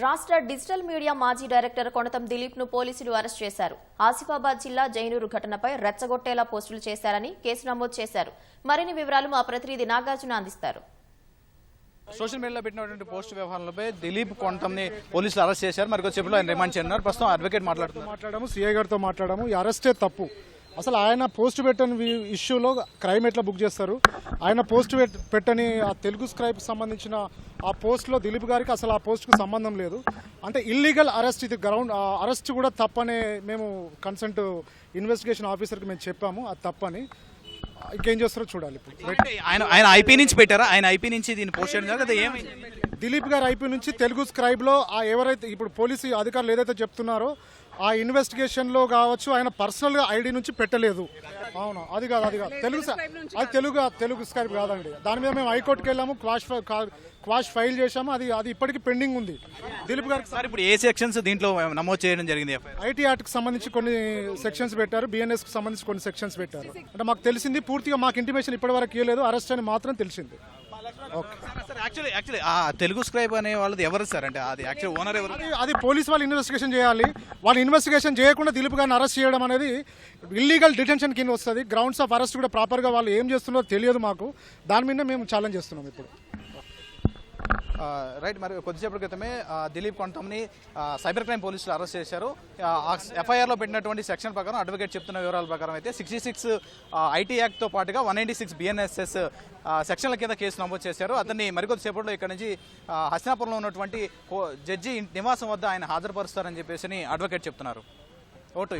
రాష్ట్ర digital media మాజీ director Konatham దిలీప్ను పోలీసులు అరెస్ట్ చేశారు. ఆసిఫాబాద్ జిల్లా జైనూరు ఘటనపై రెచ్చగొట్టేలా పోస్టులు చేశారని కేసు నమోదు చేశారు. మరిన్ని వివరాలు మా ప్రతినిధి నాగార్జున అందిస్తారు. సోషల్ మీడియాలో పెట్టినటువంటి పోస్ట్ వ్యవహారంపై దిలీప్ కొంటంని పోలీసులు అరెస్ట్ చేశారు. మరి కొద్దిసేపులో ఆయన రిమాండ్ చేయనున్నారు. ప్రస్తుతం అడ్వకేట్ మాట్లాడుతున్నారు. మాట్లాడాము సిఐ గారితో మాట్లాడాము. ఈ అరెస్టే తప్పు. అసలు ఆయన పోస్ట్ పెట్టని ఇష్యూలో క్రైమ్ ఎట్లా బుక్ చేస్తారు? ఆయన పోస్ట్ పెట్టని ఆ తెలుగు స్క్రైబ్ సంబంధించిన ఆ పోస్ట్లో దిలీప్ గారికి అసలు ఆ పోస్ట్కు సంబంధం లేదు. అంటే ఇల్లీగల్ అరెస్ట్ ఇది గ్రౌండ్ అరెస్ట్ కూడా తప్పనే మేము కన్సల్ట్ ఇన్వెస్టిగేషన్ ఆఫీసర్కి మేము చెప్పాము అది తప్పని. ఇంకేం చేస్తారో చూడాలి ఇప్పుడు. ఆయన ఆయన ఐపీ నుంచి పెట్టారా? ఆయన ఐపీ నుంచి దీన్ని పోస్ట్ చేయడం ఏమైంది? దిలీప్ గారు ఐపీ నుంచి తెలుగు స్క్రైబ్లో ఆ ఎవరైతే ఇప్పుడు పోలీసు అధికారులు ఏదైతే చెప్తున్నారో ఆ ఇన్వెస్టిగేషన్లో కావచ్చు ఆయన పర్సనల్గా ఐడి నుంచి పెట్టలేదు. అవును అది కాదు అది కాదు. తెలుగు స- అది తెలుగు తెలుగు స్క్రైబ్ కాదండి. దాని మీద మేము హైకోర్టుకి వెళ్ళాము క్వాష్ క్వాష్ ఫైల్ చేశాము అది అది ఇప్పటికీ పెండింగ్ ఉంది. దిలీప్ గారికి సార్ ఇప్పుడు ఏ సెక్షన్స్ దీంట్లో నమోదు చేయడం జరిగింది? ఐటీ యాక్ట్కి సంబంధించి కొన్ని సెక్షన్స్ పెట్టారు బిఎన్ఎస్కి సంబంధించి కొన్ని సెక్షన్స్ పెట్టారు. అంటే మాకు తెలిసింది పూర్తిగా మాకు ఇంటిమేషన్ ఇప్పటివరకు ఇవ్వలేదు అరెస్ట్ అని మాత్రం తెలిసింది. యాక్చువల్లీ యాక్చువల్లీ ఆ తెలుగు స్క్రైబ్ అనే వాళ్ళది ఎవరు సార్? అంటే అది యాక్చువల్ ఓనర్ ఎవరు? అది- పోలీస్ వాళ్ళు ఇన్వెస్టిగేషన్ చేయాలి. వాళ్ళు ఇన్వెస్టిగేషన్ చేయకుండా దిలీప్ గారిని అరెస్ట్ చేయడం అనేది ఇల్లీగల్ డిటెన్షన్ కింద వస్తుంది. గ్రౌండ్స్ ఆఫ్ అరెస్ట్ కూడా ప్రాపర్గా వాళ్ళు ఏం చేస్తున్నారో తెలియదు మాకు. దాని మీద మేము ఛాలెంజ్ చేస్తున్నాం ఇప్పుడు. రైట్ మరి కొద్దిసేపటి క్రితమే దిలీప్ కొంతమని సైబర్ క్రైమ్ పోలీసులు అరెస్ట్ చేశారు. ఎఫ్ఐఆర్లో పెట్టినటువంటి సెక్షన్ ప్రకారం అడ్వకేట్ చెప్తున్న వివరాల ప్రకారం అయితే సిక్స్టీ సిక్స్ ఐటీ యాక్ట్తో పాటుగా వన్ నైంటీ సిక్స్ బిఎన్ఎస్ఎస్ సెక్షన్ల కింద కేసు నమోదు చేశారు. అతన్ని మరికొద్దిసేపట్లో ఇక్కడ నుంచి హస్నాపురంలో హస్తినాపురంలో ఉన్నటువంటి జడ్జి నివాసం వద్ద ఆయన హాజరుపరుస్తారని చెప్పేసి అడ్వకేట్ చెప్తున్నారు. ఓటు